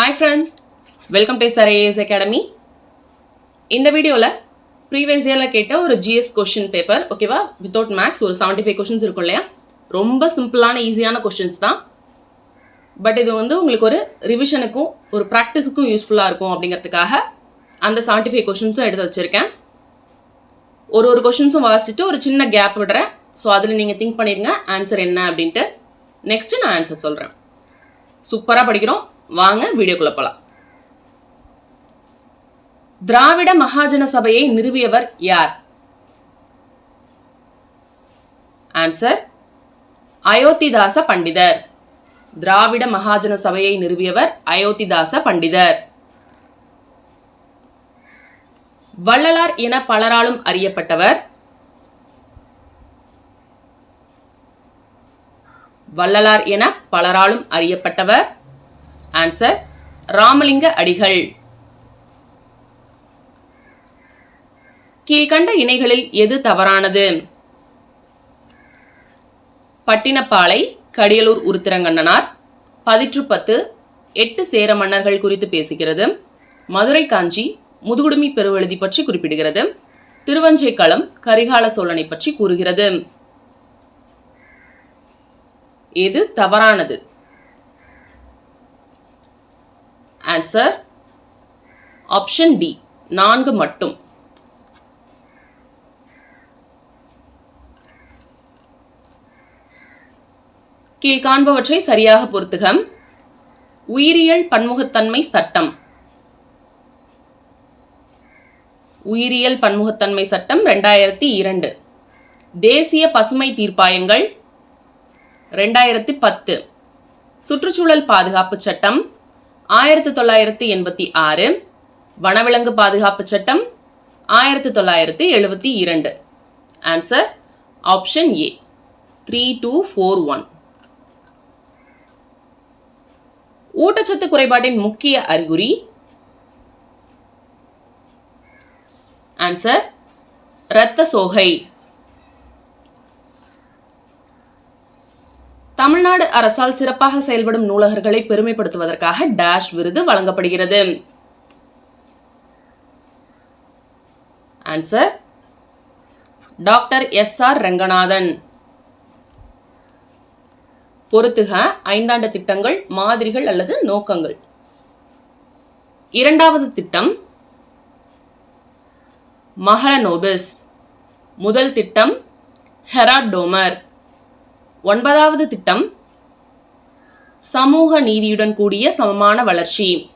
Hi friends welcome to sir AS academy இந்த வீடியோவில் previous இயரில் கேட்ட ஒரு ஜிஎஸ் கொஷின் பேப்பர் ஓகேவா வித்தவுட் மேக்ஸ் ஒரு 75 ஃபைவ் கொஷின்ஸ் இருக்கும் இல்லையா? ரொம்ப சிம்பிளான ஈஸியான கொஷின்ஸ் தான். பட் இது வந்து உங்களுக்கு ஒரு ரிவிஷனுக்கும் ஒரு ப்ராக்டிஸுக்கும் யூஸ்ஃபுல்லாக இருக்கும் அப்படிங்கிறதுக்காக அந்த 75 ஃபைவ் கொஷின்ஸும் எடுத்து வச்சுருக்கேன். ஒரு ஒரு கொஷின்ஸும் வாசிச்சுட்டு ஒரு சின்ன கேப் விடுறேன். ஸோ அதில் நீங்கள் திங்க் பண்ணிடுங்க ஆன்சர் என்ன அப்படின்ட்டு. நெக்ஸ்ட்டு நான் ஆன்சர் சொல்கிறேன் சூப்பராக படிக்கிறோம். வாங்க வீடியோக்குள்ள போகலாம் திராவிட மகாஜன சபையை நிறுவியவர் யார்? ஆன்சர் அயோத்திதாச பண்டிதர். திராவிட மகாஜன சபையை நிறுவியவர் அயோத்திதாச பண்டிதர். வள்ளலார் என பலராலும் அறியப்பட்டவர். வள்ளலார் என பலராலும் அறியப்பட்டவர். ஆன்சர் ராமலிங்க அடிகள். கீழ்கண்ட இணைகளில் எது தவறானது? பட்டினப்பாலை கடியலூர் உருத்திரங்கண்ணனார் பதிற்றுப்பத்து எட்டு சேர மன்னர்கள் குறித்து பேசுகிறது. மதுரை காஞ்சி முதுகுடுமி பெருவெழுதி பற்றி குறிப்பிடுகிறது. திருவஞ்சைக்களம் கரிகால சோழனை பற்றி கூறுகிறது. எது தவறானது? ஆன்சர் ஆப்ஷன் டி நான்கு மட்டும். கீழ்காண்பவற்றை சரியாக பொருத்துக. உயிரியல் பன்முகத்தன்மை சட்டம். உயிரியல் பன்முகத்தன்மை சட்டம் ரெண்டாயிரத்தி இரண்டு. தேசிய பசுமை தீர்ப்பாயங்கள் ரெண்டாயிரத்தி பத்து. சுற்றுச்சூழல் பாதுகாப்பு சட்டம் ஆயிரத்தி தொள்ளாயிரத்தி எண்பத்தி ஆறு. வனவிலங்கு பாதுகாப்பு சட்டம் ஆயிரத்தி தொள்ளாயிரத்தி எழுபத்தி இரண்டு. Answer option A three two four one ஊட்டச்சத்து குறைபாட்டின் முக்கிய அறிகுறி? ஆன்சர் இரத்த சோகை. தமிழ்நாடு அரசால் சிறப்பாக செயல்படும் நூலகர்களை பெருமைப்படுத்துவதற்காக டேஷ் விருது வழங்கப்படுகிறது. Answer doctor S R Ranganathan. பொறுத்துக ஐந்தாண்டு திட்டங்கள் மாதிரிகள் அல்லது நோக்கங்கள். இரண்டாவது திட்டம் மஹலனோபிஸ் முதல் திட்டம் ஹெராடோமர் ஒன்பதாவது திட்டம் சமூக நீதியுடன் கூடிய சமமான வளர்ச்சி.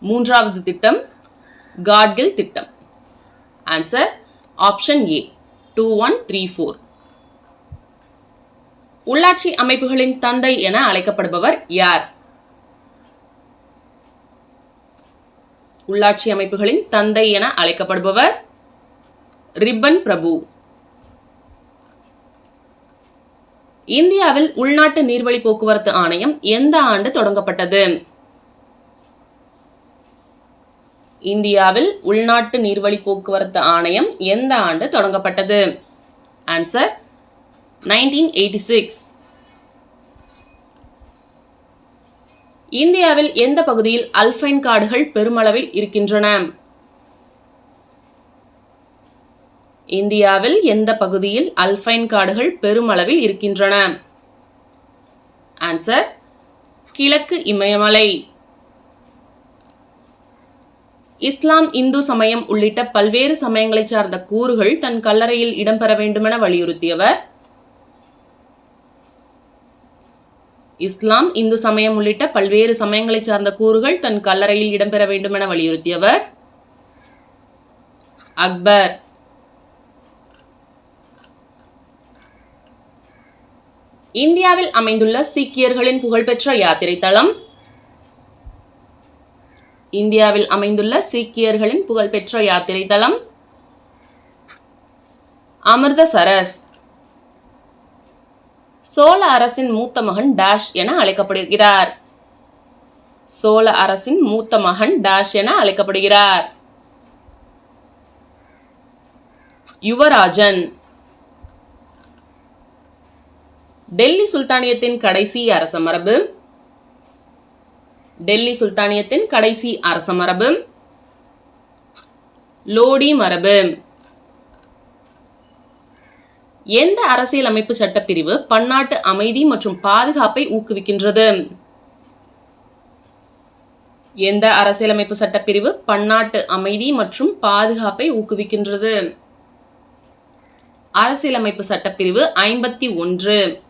மூன்றாவது திட்டம் காட்கில் திட்டம். Answer option A two one three four உள்ளாட்சி அமைப்புகளின் தந்தை என அழைக்கப்படுபவர் யார்? உள்ளாட்சி அமைப்புகளின் தந்தை என அழைக்கப்படுபவர் ரிப்பன் பிரபு. இந்தியாவில் உள்நாட்டு நீர்வழி போக்குவரத்து ஆணையம் எந்த ஆண்டு தொடங்கப்பட்டது? இந்தியாவில் உள்நாட்டு நீர்வழி போக்குவரத்து ஆணையம் எந்த ஆண்டு தொடங்கப்பட்டது? ஆன்சர் நைன்டீன் எயிட்டி சிக்ஸ் இந்தியாவில் எந்த பகுதியில் அல்பைன் காடுகள் பெருமளவில் இருக்கின்றன? இந்தியாவில் எந்த பகுதியில் அல்பைன் காடுகள் பெருமளவில் இருக்கின்றன? ஆன்சர் கிழக்கு இமயமலை. இஸ்லாம் இந்து சமயம் உள்ளிட்ட பல்வேறு சமயங்களை சார்ந்த கூறுகள் தன் கல்லறையில் இடம்பெற வேண்டுமென வலியுறுத்தியவர். இஸ்லாம் இந்து சமயம் உள்ளிட்ட பல்வேறு சமயங்களை சார்ந்த கூறுகள் தன் கல்லறையில் இடம்பெற வேண்டுமென வலியுறுத்தியவர். அக்பர் இந்தியாவில் அமைந்துள்ள சீக்கியர்களின் புகழ்பெற்ற யாத்திரை தலம் இந்தியாவில் அமைந்துள்ள சீக்கியர்களின் புகழ்பெற்ற யாத்திரை தலம் அமிர்தசரஸ். சோழ அரசின் மூத்த மகன் டேஷ் என அழைக்கப்படுகிறார். சோழ அரசின் மூத்த மகன் டேஷ் என அழைக்கப்படுகிறார். யுவராஜன். டெல்லி சுல்தானியத்தின் கடைசி அரச மரபு டெல்லி சுல்தானியத்தின் கடைசி அரச மரபு லோடி மரபு. எந்த அரசியலமைப்பு சட்டப்பிரிவு பன்னாட்டு அமைதி மற்றும் பாதுகாப்பை ஊக்குவிக்கின்றது? எந்த அரசியலமைப்பு சட்டப்பிரிவு பன்னாட்டு அமைதி மற்றும் பாதுகாப்பை ஊக்குவிக்கின்றது? அரசியலமைப்பு சட்டப்பிரிவு ஐம்பத்தி ஒன்று.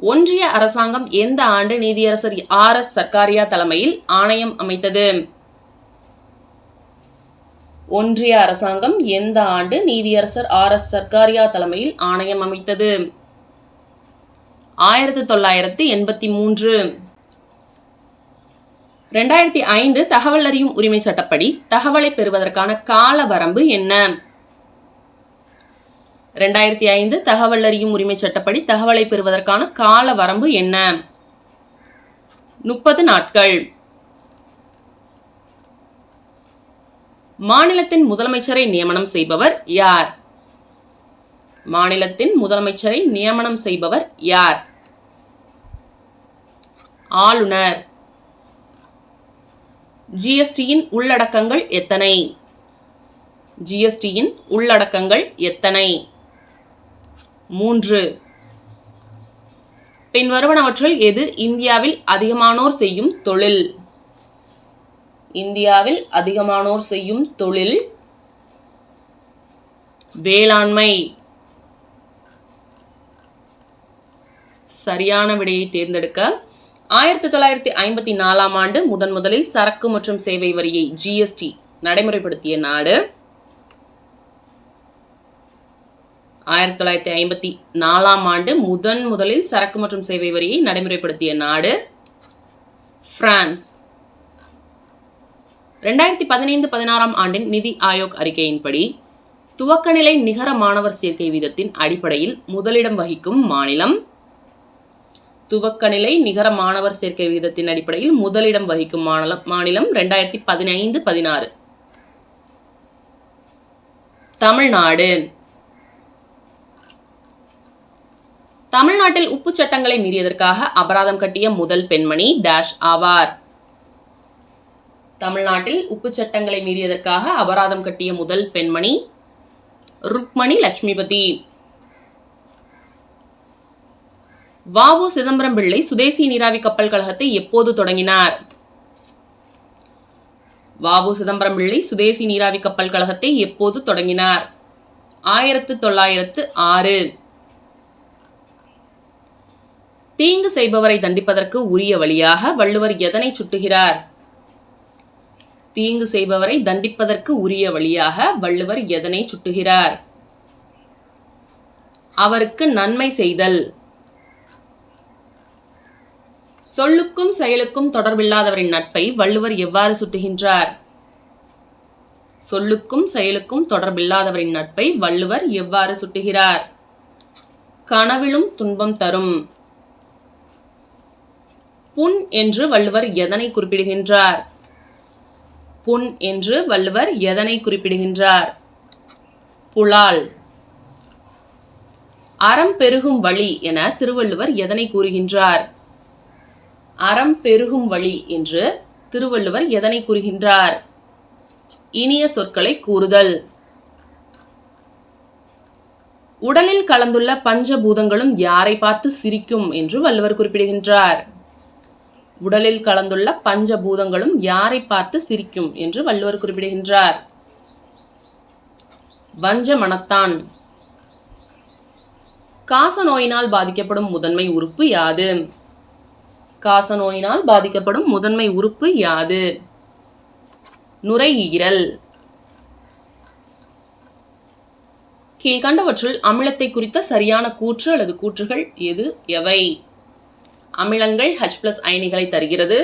ஒன்றிய அரசாங்கம் எந்த ஆண்டு நீதியரசர் ஆர் எஸ் சர்க்காரியா தலைமையில் ஆணையம் அமைத்தது? ஒன்றிய அரசாங்கம் எந்த ஆண்டு நீதியரசர் ஆர் எஸ் சர்க்காரியா தலைமையில் ஆணையம் அமைத்தது? ஆயிரத்தி தொள்ளாயிரத்தி எண்பத்தி மூன்று. ரெண்டாயிரத்தி ஐந்து தகவல் அறியும் உரிமை சட்டப்படி தகவலை பெறுவதற்கான கால வரம்பு என்ன? ரெண்டாயிரத்தி ஐந்து தகவல் அறியும் உரிமை சட்டப்படி தகவலை பெறுவதற்கான கால வரம்பு என்ன? முப்பது நாட்கள். மாநிலத்தின் முதலமைச்சரை நியமனம் செய்பவர் யார்? மாநிலத்தின் முதலமைச்சரை நியமனம் செய்பவர் யார்? ஆளுநர். ஜிஎஸ்டியின் உள்ளடக்கங்கள் எத்தனை? ஜிஎஸ்டியின் உள்ளடக்கங்கள் எத்தனை? மூன்று. பின்வருவனவற்றில் எது இந்தியாவில் அதிகமானோர் செய்யும் தொழில்? இந்தியாவில் அதிகமானோர் செய்யும் தொழில் வேளாண்மை. சரியான விடையை தேர்ந்தெடுக்க ஆயிரத்தி தொள்ளாயிரத்தி ஐம்பத்தி நாலாம் ஆண்டு முதன் முதலில் சரக்கு மற்றும் சேவை வரியை ஜிஎஸ்டி நடைமுறைப்படுத்திய நாடு. ஆயிரத்தி தொள்ளாயிரத்தி ஐம்பத்தி நாலாம் ஆண்டு முதன் முதலில் சரக்கு மற்றும் சேவை வரியை நடைமுறைப்படுத்திய நாடு பிரான்ஸ். ரெண்டாயிரத்தி பதினைந்து பதினாறாம் ஆண்டின் நிதி ஆயோக் அறிக்கையின்படி துவக்கநிலை நிகர மாணவர் சேர்க்கை வீதத்தின் அடிப்படையில் முதலிடம் வகிக்கும் மாநிலம் துவக்கநிலை நிகர மாணவர் சேர்க்கை வீதத்தின் அடிப்படையில் முதலிடம் வகிக்கும் மாநிலம் மாநிலம் ரெண்டாயிரத்தி பதினைந்து பதினாறு. தமிழ்நாடு. தமிழ்நாட்டில் உப்பு சட்டங்களை மீறியதற்காக அபராதம் கட்டிய முதல் பெண்மணி டேஷ் ஆவார். தமிழ்நாட்டில் உப்பு சட்டங்களை மீறியதற்காக அபராதம் கட்டிய முதல் பெண்மணி ருக்மணி லட்சுமிபதி. வாவு சிதம்பரம் பிள்ளை சுதேசி நீராவி கப்பல் கழகத்தை எப்போது தொடங்கினார்? வாவு சிதம்பரம் பிள்ளை சுதேசி நீராவி கப்பல் கழகத்தை எப்போது தொடங்கினார்? ஆயிரத்து தொள்ளாயிரத்து ஆறு. தீங்கு செய்பவரை தண்டிப்பதற்கு உரிய வழியாக வள்ளுவர் எதனை சுட்டுகிறார்? தீங்கு செய்பவரை தண்டிப்பதற்கு உரிய வழியாக வள்ளுவர் எதனை சுட்டுகிறார்? அவருக்கு நன்மை செய்தல். சொல்லுக்கும் செயலுக்கும் தொடர்பில்லாதவரின் நட்பை வள்ளுவர் எவ்வாறு சுட்டுகின்றார்? சொல்லுக்கும் செயலுக்கும் தொடர்பில்லாதவரின் நட்பை வள்ளுவர் எவ்வாறு சுட்டுகிறார்? கனவிலும் துன்பம் தரும். புண் என்று வள்ளுவர் எதனை குறிப்பிடுகின்றார்? புண் என்று வள்ளுவர் எதனை குறிப்பிடுகின்றார்? புலால். அறம் பெருகும் வழி என திருவள்ளுவர் எதனை கூறுகின்றார்? அறம் பெருகும் வழி என்று திருவள்ளுவர் எதனை கூறுகின்றார்? இனிய சொற்களை கூறுதல். உடலில் கலந்துள்ள பஞ்சபூதங்களும் யாரை பார்த்து சிரிக்கும் என்று வள்ளுவர் குறிப்பிடுகின்றார். உடலில் கலந்துள்ள பஞ்சபூதங்களும் யாரை பார்த்து சிரிக்கும் என்று வள்ளுவர் குறிப்பிடுகின்றார். வஞ்ச மனத்தான் காச நோயினால் பாதிக்கப்படும் முதன்மை உறுப்பு யாது? காச நோயினால் பாதிக்கப்படும் முதன்மை உறுப்பு யாது? நுரையீரல். கீழ்கண்டவற்றுள் அமிலத்தை குறித்த சரியான கூற்று அல்லது கூற்றுகள் எது? எவை? அமிலங்கள் ஹச் பிளஸ் அயனிகளை தருகிறது.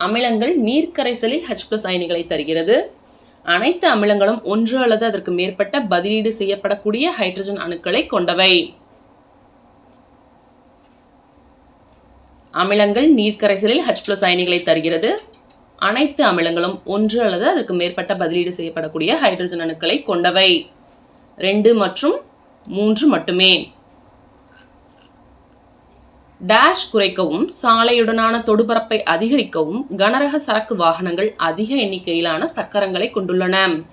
அமிலங்கள் நீர்க்கரைசலில் ஹச் பிளஸ் அயனிகளை தருகிறது. அனைத்து அமிலங்களும் ஒன்று அல்லது அதற்கு மேற்பட்ட பதிலீடு செய்யப்படக்கூடிய ஹைட்ரஜன் அணுக்களை கொண்டவை. அமிலங்கள் நீர்க்கரைசலில் ஹச் பிளஸ் அயனிகளை தருகிறது. அனைத்து அமிலங்களும் ஒன்று அல்லது அதற்கு மேற்பட்ட பதிலீடு செய்யப்படக்கூடிய ஹைட்ரஜன் அணுக்களை கொண்டவை. ரெண்டு மற்றும் மூன்று மட்டுமே. டேஷ் குறைக்கவும் சாலையுடனான தொடுபரப்பை அதிகரிக்கவும் கனரக சரக்கு வாகனங்கள் அதிக எண்ணிக்கையிலான சக்கரங்களை கொண்டுள்ளன.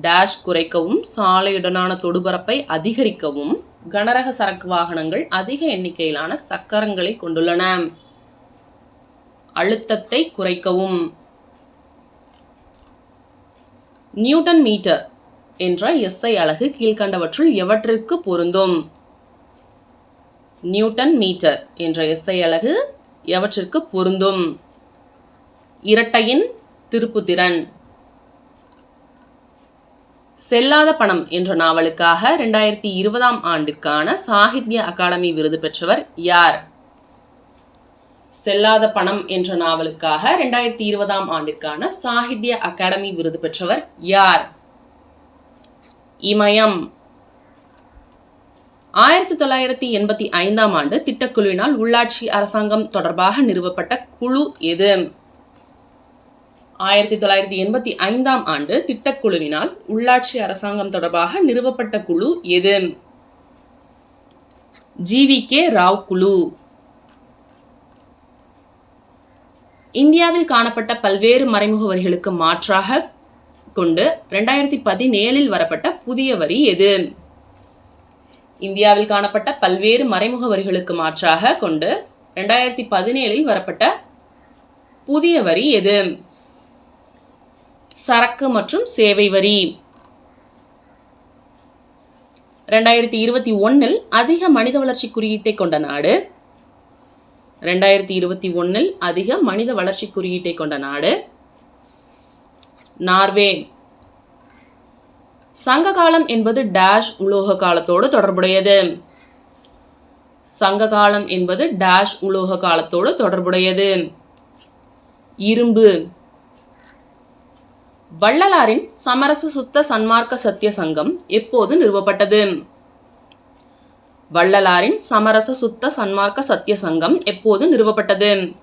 டேஷ் குறைக்கவும் சாலையுடனான தொடுபரப்பை அதிகரிக்கவும் கனரக சரக்கு வாகனங்கள் அதிக எண்ணிக்கையிலான சக்கரங்களை கொண்டுள்ளன. அழுத்தத்தை குறைக்கவும். நியூட்டன் மீட்டர் என்ற எஸ்ஐ அலகு கீழ்கண்டவற்றுள் எவற்றிற்கு பொருந்தும்? நியூட்டன் மீட்டர் என்ற எஸ்ஐ அலகு எவற்றிற்கு பொருந்தும்? இரட்டையின் திருப்புத்திறன். செல்லாத பணம் என்ற நாவலுக்காக ரெண்டாயிரத்தி இருபதாம் ஆண்டிற்கான சாகித்ய அகாடமி விருது பெற்றவர் யார்? செல்லாத பணம் என்ற நாவலுக்காக ரெண்டாயிரத்தி இருபதாம் ஆண்டிற்கான சாகித்ய அகாடமி விருது பெற்றவர் யார்? இமயம். ஆயிரத்தி தொள்ளாயிரத்தி எண்பத்தி ஐந்தாம் ஆண்டு திட்டக்குழுவினால் உள்ளாட்சி அரசாங்கம் தொடர்பாக நிறுவப்பட்ட குழு எது? ஆயிரத்தி தொள்ளாயிரத்தி எண்பத்தி ஐந்தாம் ஆண்டு திட்டக்குழுவினால் உள்ளாட்சி அரசாங்கம் தொடர்பாக நிறுவப்பட்ட குழு எது? ஜிவி கே ராவ் குழு. இந்தியாவில் காணப்பட்ட பல்வேறு மறைமுக வரிகளுக்கு மாற்றாக கொண்டு ரெண்டாயிரத்தி பதினேழில் வரப்பட்ட புதிய வரி எது? இந்தியாவில் காணப்பட்ட பல்வேறு மறைமுக வரிகளுக்கு மாற்றாக கொண்டு ரெண்டாயிரத்தி பதினேழில் வரப்பட்ட புதிய வரி எது? சரக்கு மற்றும் சேவை வரி. ரெண்டாயிரத்தி இருபத்தி ஒன்றில் அதிக மனித வளர்ச்சி குறியீட்டை கொண்ட நாடு. ரெண்டாயிரத்தி இருபத்தி ஒன்றில் அதிக மனித வளர்ச்சி குறியீட்டை கொண்ட நாடு. நார்வே. சங்க காலம் என்பது டேஷ் உலோக காலத்தோடு தொடர்புடையது. சங்க காலம் என்பது டேஷ் உலோக காலத்தோடு தொடர்புடையது. இரும்பு. வள்ளலாரின் சமரச சுத்த சன்மார்க்க சத்திய சங்கம் எப்போது நிறுவப்பட்டது? வள்ளலாரின் சமரச சுத்த சன்மார்க்க சத்திய சங்கம் எப்போது நிறுவப்பட்டது?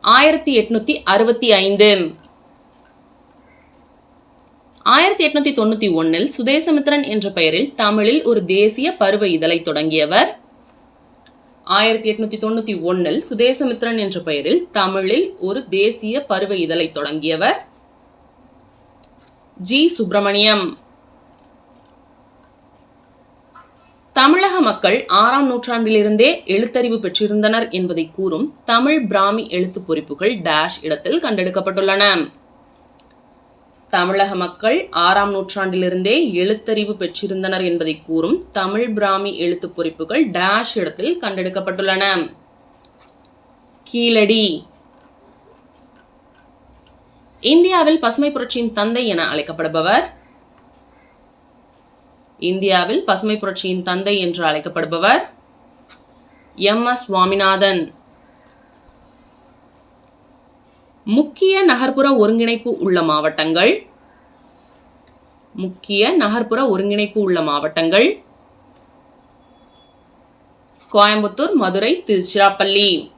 ஆயிரத்தி எட்நூத்தி அறுபத்தி ஐந்து. ஆயிரத்தி எட்நூத்தி தொண்ணூத்தி ஒன்னில் சுதேசமித்ரன் என்ற பெயரில் தமிழில் ஒரு தேசிய பருவ இதழை தொடங்கியவர். ஆயிரத்தி எட்நூத்தி தொண்ணூத்தி ஒன்னில் சுதேசமித்ரன் என்ற பெயரில் தமிழில் ஒரு தேசிய பருவ இதழை தொடங்கியவர். ஜி. சுப்பிரமணியம். தமிழக மக்கள் ஆறாம் நூற்றாண்டிலிருந்தே எழுத்தறிவு பெற்றிருந்தனர் என்பதை கூறும் தமிழ் பிராமி எழுத்து பொறிப்புகள் டேஷ் இடத்தில் கண்டெடுக்கப்பட்டுள்ளன. தமிழக மக்கள் ஆறாம் நூற்றாண்டிலிருந்தே எழுத்தறிவு பெற்றிருந்தனர் என்பதை கூறும் தமிழ் பிராமி எழுத்துப் பொறிப்புகள் டேஷ் இடத்தில் கண்டெடுக்கப்பட்டுள்ளன. கீழடி. இந்தியாவில் பசுமை புரட்சியின் தந்தை என அழைக்கப்படுபவர். இந்தியாவில் பசுமை புரட்சியின் தந்தை என்று அழைக்கப்படுபவர் எம் எஸ் சுவாமிநாதன். முக்கிய நகர்ப்புற ஒருங்கிணைப்பு உள்ள மாவட்டங்கள். முக்கிய நகர்ப்புற ஒருங்கிணைப்பு உள்ள மாவட்டங்கள். கோயம்புத்தூர் மதுரை திருச்சிராப்பள்ளி.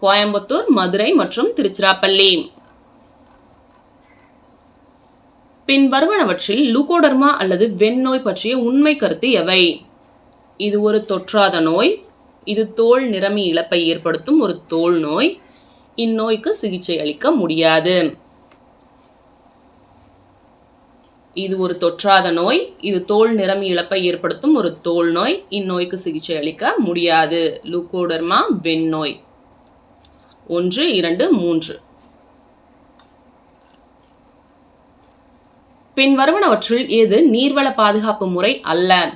கோயம்புத்தூர் மதுரை மற்றும் திருச்சிராப்பள்ளி. பின் வருவனவற்றில் லூகோடர்மா அல்லது வெண்ணோய் பற்றிய உண்மை கருத்து எவை? இது ஒரு தொற்றாத நோய். இது தோல் நிறமி இழப்பை ஏற்படுத்தும் ஒரு தோல் நோய். இந்நோய்க்கு சிகிச்சை அளிக்க முடியாது. இது ஒரு தொற்றாத நோய். இது தோல் நிறம் இழப்பை ஏற்படுத்தும் ஒரு தோல் நோய். இந்நோய்க்கு சிகிச்சை அளிக்க முடியாது. லூகோடர்மா வெண்ணோய் ஒன்று இரண்டு மூன்று. பின்வருவனவற்றுள் எது நீர்வள பாதுகாப்பு முறை அல்ல?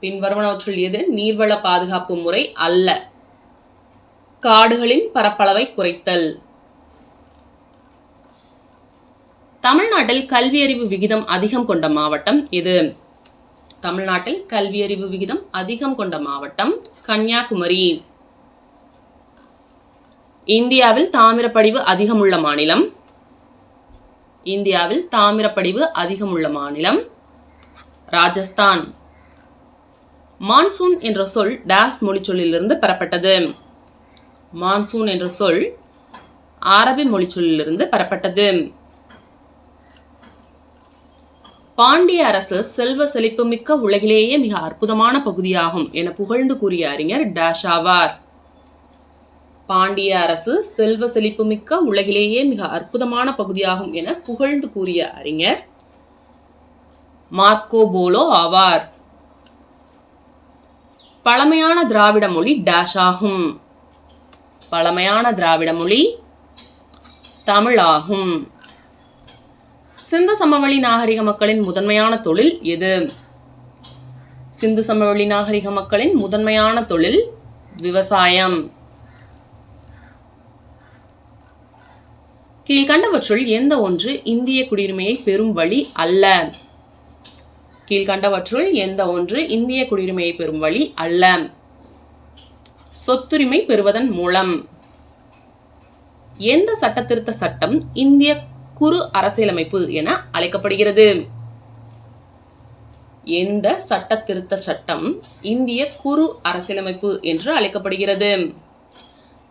பின்வருவனவற்றுள் எது நீர்வள பாதுகாப்பு முறை அல்ல? காடுகளின் பரப்பளவை குறைத்தல். தமிழ்நாட்டில் கல்வியறிவு விகிதம் அதிகம் கொண்ட மாவட்டம் இது தமிழ்நாட்டில் கல்வியறிவு விகிதம் அதிகம் கொண்ட மாவட்டம் கன்னியாகுமரி. இந்தியாவில் தாமிரப்படிவு அதிகமுள்ள மாநிலம். இந்தியாவில் தாமிரப்படிவு அதிகமுள்ள மாநிலம் ராஜஸ்தான். மான்சூன் என்ற சொல் டேஸ் மொழிச்சொல்லிலிருந்து பெறப்பட்டது. மான்சூன் என்ற சொல் அரபி மொழிச்சொல்லிலிருந்து பெறப்பட்டது. பாண்டிய அரசு செல்வ செழிப்புமிக்க உலகிலேயே மிக அற்புதமான பகுதியாகும் என புகழ்ந்து கூறிய அறிஞர் டேஷ் ஆவார் பாண்டிய அரசு செல்வ செழிப்புமிக்க உலகிலேயே மிக அற்புதமான பகுதியாகும் என புகழ்ந்து கூறிய அறிஞர் மார்க்கோ போலோ ஆவார். பழமையான திராவிட மொழி டேஷ் ஆகும் பழமையான திராவிட மொழி தமிழாகும். சிந்து சமவெளி நாகரிக மக்களின் முதன்மையான தொழில் எது? சிந்து சமவெளி நாகரிக மக்களின் முதன்மையான தொழில் விவசாயம். கீழ்கண்டவற்றுள் எந்த ஒன்று இந்திய குடியுரிமையை பெறும் வழி அல்ல? கீழ்கண்டவற்றுள் எந்த ஒன்று இந்திய குடியுரிமையை பெறும் வழி அல்ல? சொத்துரிமை பெறுவதன் மூலம். எந்த சட்டத்திருத்த சட்டம் இந்திய குறு அரசியலமைப்பு என அழைக்கப்படுகிறது? எந்த சட்டத்திருத்த சட்டம் இந்திய குறு அரசியலமைப்பு என்று அழைக்கப்படுகிறது?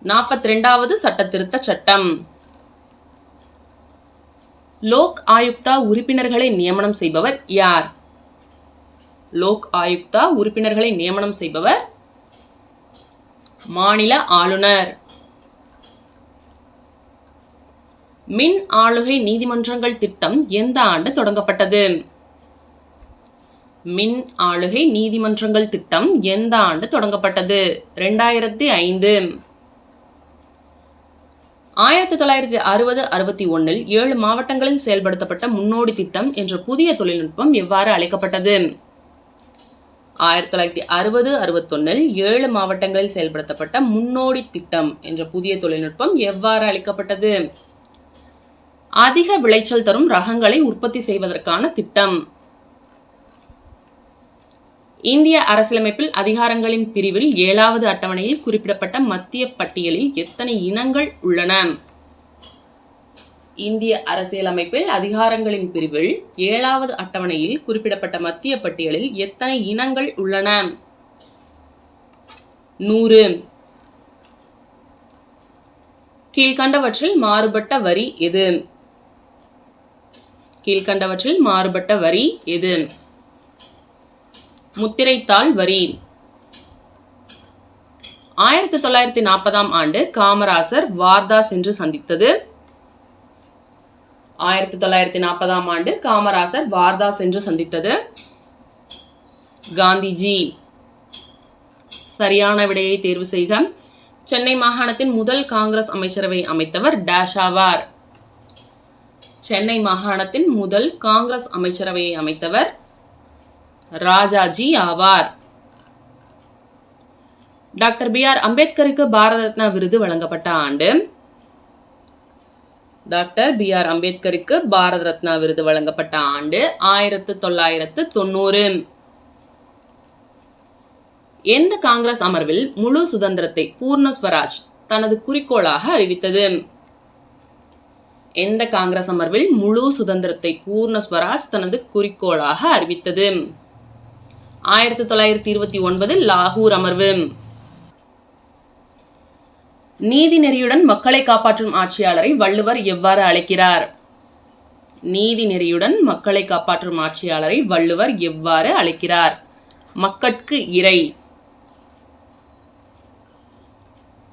நாற்பத்தி ரெண்டாவது சட்டத்திருத்த சட்டம். லோக் ஆயுக்தா உறுப்பினர்களை நியமனம் செய்பவர் யார்? லோக் ஆயுக்தா உறுப்பினர்களை நியமனம் செய்பவர் மாநில ஆளுநர். மின் ஆளுகை நீதிமன்றங்கள் திட்டம் எந்த ஆண்டு தொடங்கப்பட்டது? மின் ஆளுகை நீதிமன்றங்கள் திட்டம் எந்த ஆண்டு தொடங்கப்பட்டது? ரெண்டாயிரத்தி ஐந்து. ஆயிரத்தி தொள்ளாயிரத்தி அறுபது அறுபத்தி ஒன்றில் ஏழு மாவட்டங்களில் செயல்படுத்தப்பட்ட முன்னோடி திட்டம் என்ற புதிய தொழில்நுட்பம் எவ்வாறு அழைக்கப்பட்டது? ஆயிரத்தி தொள்ளாயிரத்தி அறுபது அறுபத்தொன்னில் ஏழு மாவட்டங்களில் செயல்படுத்தப்பட்ட முன்னோடி திட்டம் என்ற புதிய தொழில்நுட்பம் எவ்வாறு அளிக்கப்பட்டது? அதிக விளைச்சல் தரும் ரகங்களை உற்பத்தி செய்வதற்கான திட்டம். இந்திய அரசியலமைப்பில் அதிகாரங்களின் பிரிவில் ஏழாவது அட்டவணையில் குறிப்பிடப்பட்ட மத்திய பட்டியலில் எத்தனை இனங்கள் உள்ளன? இந்திய அரசியலமைப்பில் அதிகாரங்களின் பிரிவில் ஏழாவது அட்டவணையில் குறிப்பிடப்பட்ட மத்திய பட்டியலில் எத்தனை இனங்கள் உள்ளன? நூறு. கீழ்கண்டவற்றில் மாறுபட்ட வரி எது? கீழ்கண்டவற்றில் மாறுபட்ட வரி எது? முத்திரைத்தாள் வரி. ஆயிரத்தி தொள்ளாயிரத்தி நாற்பதாம் ஆண்டு காமராசர் வார்தா சென்று சந்தித்தது. ஆயிரத்தி தொள்ளாயிரத்தி நாற்பதாம் ஆண்டு காமராசர் வார்தா சென்று சந்தித்தது. காந்திஜி சரியான விடையை தேர்வு செய்க. சென்னை மாகாணத்தின் முதல் காங்கிரஸ் அமைச்சரவை அமைத்தவர் டேஷ் ஆவார் சென்னை மாகாணத்தின் முதல் காங்கிரஸ் அமைச்சரவையை அமைத்தவர் ராஜாஜி ஆவார். டாக்டர் பி ஆர் அம்பேத்கருக்கு பாரத ரத்னா விருது வழங்கப்பட்ட ஆண்டு. டாக்டர் பி ஆர் அம்பேத்கருக்கு பாரத ரத்னா விருது வழங்கப்பட்ட ஆண்டு ஆயிரத்து தொள்ளாயிரத்து தொண்ணூறு. எந்த காங்கிரஸ் அமர்வில் முழு சுதந்திரத்தை பூர்ண ஸ்வராஜ் தனது குறிக்கோளாக அறிவித்தது? எந்த காங்கிரஸ் அமர்வில் முழு சுதந்திரத்தை பூர்ண ஸ்வராஜ் தனது குறிக்கோளாக அறிவித்தது? ஆயிரத்தி தொள்ளாயிரத்தி இருபத்தி ஒன்பது லாகூர் அமர்வு. நீதி நெறியுடன் மக்களை காப்பாற்றும் ஆட்சியாளரை வள்ளுவர் எவ்வாறு அழைக்கிறார்? நீதி நெறியுடன் மக்களை காப்பாற்றும் ஆட்சியாளரை வள்ளுவர் எவ்வாறு அழைக்கிறார்? மக்கட்கு இறை.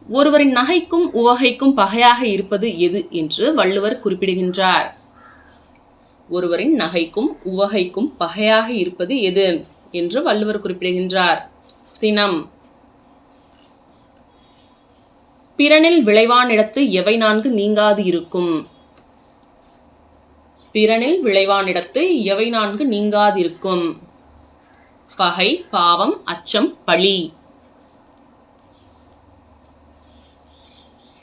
ஒருவரின் நகைக்கும் உவகைக்கும் பகையாக இருப்பது எது என்று வள்ளுவர் குறிப்பிடுகின்றார். ஒருவரின் நகைக்கும் உவகைக்கும் பகையாக இருப்பது எது என்று வள்ளுவர் குறிப்பிடுகின்றார். சினம். பிறனில் விளைவானிடத்து எவை நான்கு நீங்காது இருக்கும்? பிறனில் விளைவானிடத்து எவை நான்கு நீங்காதிருக்கும் பகை பாவம் அச்சம் பழி.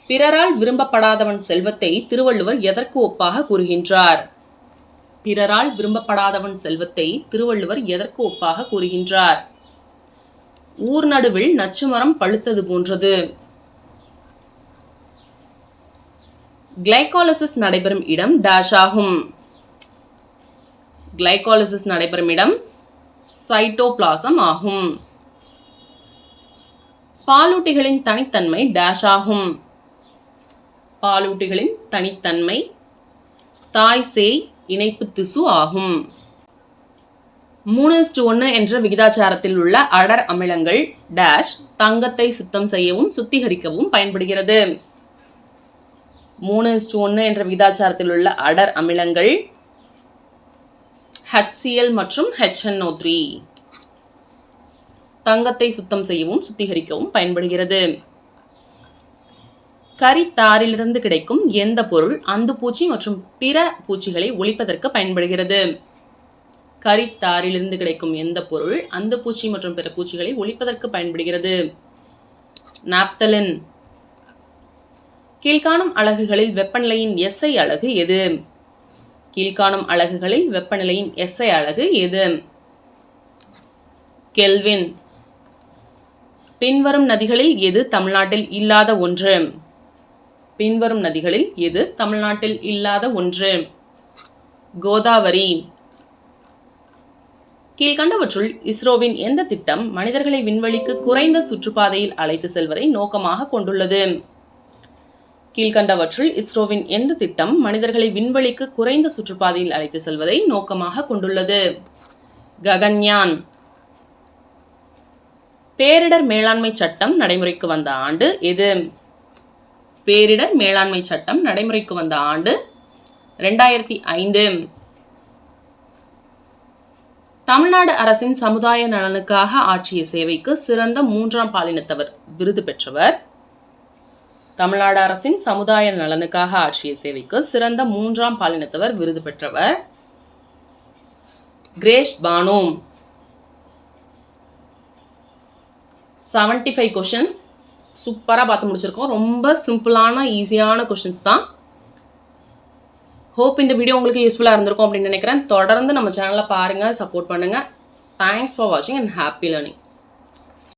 பிறரால் விரும்பப்படாதவன் செல்வத்தை திருவள்ளுவர் எதற்கு ஒப்பாக கூறுகின்றார்? பிறரால் விரும்பப்படாதவன் செல்வத்தை திருவள்ளுவர் எதற்கு ஒப்பாக கூறுகின்றார்? ஊர் நடுவில் நச்சுமரம் பழுத்தது போன்றது. கிளைகாலிசிஸ் நடைபெறும் இடம் டேஷ் ஆகும். கிளைகாலிசிஸ் நடைபெறும் இடம் சைட்டோபிளாசம் ஆகும். பாலூட்டிகளின் தனித்தன்மை டேஷ் ஆகும். பாலூட்டிகளின் தனித்தன்மை தாய் சேய் இணைப்பு திசு ஆகும். மூணு இஸ்டு ஒன்று என்ற விகிதாச்சாரத்தில் உள்ள அடர் அமிலங்கள் டேஷ் தங்கத்தை சுத்தம் செய்யவும் சுத்திகரிக்கவும் பயன்படுகிறது. மூணு டு ஒன்று என்ற விகிதாச்சாரத்தில் உள்ள அடர் அமிலங்கள் ஹெச்சிஎல் மற்றும் ஹெச்என்ஓ த்ரீ தங்கத்தை சுத்தம் செய்யவும் சுத்திகரிக்கவும் பயன்படுகிறது. கரித்தாரிலிருந்து கிடைக்கும் எந்த பொருள் அந்துப்பூச்சி மற்றும் பிற பூச்சிகளை ஒழிப்பதற்கு பயன்படுகிறது. கரித்தாரிலிருந்து கிடைக்கும் எந்த பொருள் அந்துப்பூச்சி மற்றும் பிற பூச்சிகளை ஒழிப்பதற்கு பயன்படுகிறது. நாப்தலின் கீழ்காணும் அலகுகளில் வெப்பநிலையின் எஸ்ஐ அலகு எது? கீழ்காணும் அலகுகளில் வெப்பநிலையின் எஸ்ஐ அலகு எது? கெல்வின். பின்வரும் நதிகளில் எது தமிழ்நாட்டில் இல்லாத ஒன்று? பின்வரும் நதிகளில் எது தமிழ்நாட்டில் இல்லாத ஒன்று? கோதாவரி. கீழ்கண்டவற்றுள் இஸ்ரோவின் எந்த திட்டம் மனிதர்களை விண்வெளிக்கு குறைந்த சுற்றுப்பாதையில் அழைத்து செல்வதை நோக்கமாக கொண்டுள்ளது? கீழ்கண்டவற்றுள் இஸ்ரோவின் எந்த திட்டம் மனிதர்களை விண்வெளிக்கு குறைந்த சுற்றுப்பாதையில் அழைத்து செல்வதை நோக்கமாக கொண்டுள்ளது. ககன்யான். பேரிடர் மேலாண்மை சட்டம் நடைமுறைக்கு வந்த ஆண்டு எது? பேரிடர் மேலாண்மை சட்டம் நடைமுறைக்கு வந்த ஆண்டு ரெண்டாயிரத்தி ஐந்து. தமிழ்நாடு அரசின் சமுதாய நலனுக்காக ஆற்றிய சேவைக்கு சிறந்த மூன்றாம் பாலினத்தவர் விருது பெற்றவர். தமிழ்நாடு அரசின் சமுதாய நலனுக்காக ஆற்றிய சேவைக்கு சிறந்த மூன்றாம் பாலினத்தவர் விருது பெற்றவர் Grace Banu. Seventy five questions சூப்பராக பார்த்து முடிச்சிருக்கோம். ரொம்ப சிம்பிளான ஈஸியான கொஷின்ஸ் தான். ஹோப் இந்த வீடியோ உங்களுக்கு யூஸ்ஃபுல்லாக இருந்திருக்கும் அப்படின்னு நினைக்கிறேன். தொடர்ந்து நம்ம சேனலை பாருங்கள் சப்போர்ட் பண்ணுங்கள் தேங்க்ஸ் ஃபார் வாட்சிங் அண்ட் ஹாப்பி லேர்னிங்